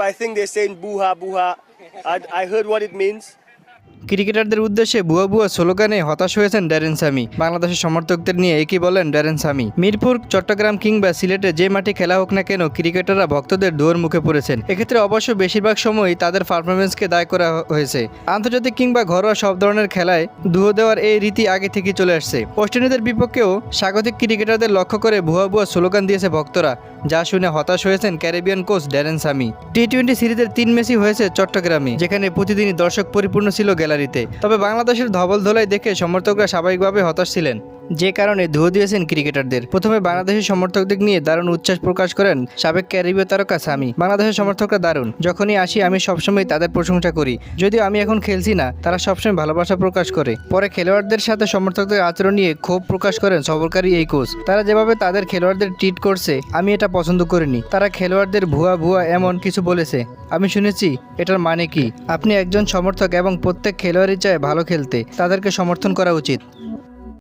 I think they're saying boo-ha, boo-ha. I, I heard what it means. ক্রিকেটারদের উদ্দেশ্যে বুয়া বুয়া স্লোগানে হতাশ হয়েছেন ড্যারেন সামি। বাংলাদেশের সমর্থকদের নিয়ে একই বলেন ড্যারেন সামি। মিরপুর চট্টগ্রাম কিংবা সিলেটে যে মাঠে খেলা হোক না কেন ক্রিকেটাররা ভক্তদের দৌড় মুখে পড়েছেন। এক্ষেত্রে অবশ্য বেশিরভাগ সময়ই তাদের পারফরমেন্সকে দায় করা হয়েছে। আন্তর্জাতিক কিংবা ঘরোয়া সব ধরনের খেলায় দুহো দেওয়ার এই রীতি আগে থেকে চলে আসছে। ইন্ডিজের বিপক্ষেও স্বাগতিক ক্রিকেটারদের লক্ষ্য করে ভুয়া ভুয়া স্লোগান দিয়েছে ভক্তরা। যা শুনে হতাশ হয়েছেন Caribbean coach Darren Sammy. T twenty সিরিজের তিন ম্যাচই হয়েছে চট্টগ্রামে, যেখানে প্রতিদিনই দর্শক পরিপূর্ণ ছিল গ্যালারিতে। তবে বাংলাদেশের ধবল ধোলাই দেখে সমর্থকরা স্বাভাবিকভাবে হতাশ ছিলেন। যে কারণে ধুয়ো দিয়েছেন ক্রিকেটারদের। প্রথমে বাংলাদেশের সমর্থকদের নিয়ে দারুণ উচ্ছ্বাস প্রকাশ করেন সাবেক ক্যারিবীয় তারকা সামি। বাংলাদেশের সমর্থকরা দারুণ। যখনই আসি, আমি সবসময় তাদের প্রশংসা করি। যদিও আমি এখন খেলছি না, তারা সবসময় ভালোবাসা প্রকাশ করে। পরে খেলোয়াড়দের সাথে সমর্থকদের আচরণ নিয়ে ক্ষোভ প্রকাশ করেন সফরকারী এই কোচ। তারা যেভাবে তাদের খেলোয়াড়দের ট্রিট করছে, আমি এটা পছন্দ করিনি। তারা খেলোয়াড়দের ভুয়া ভুয়া এমন কিছু বলেছে। আমি শুনেছি, এটার মানে কি? আপনি একজন সমর্থক এবং প্রত্যেক খেলোয়াড়ই চায় ভালো খেলতে। তাদেরকে সমর্থন করা উচিত।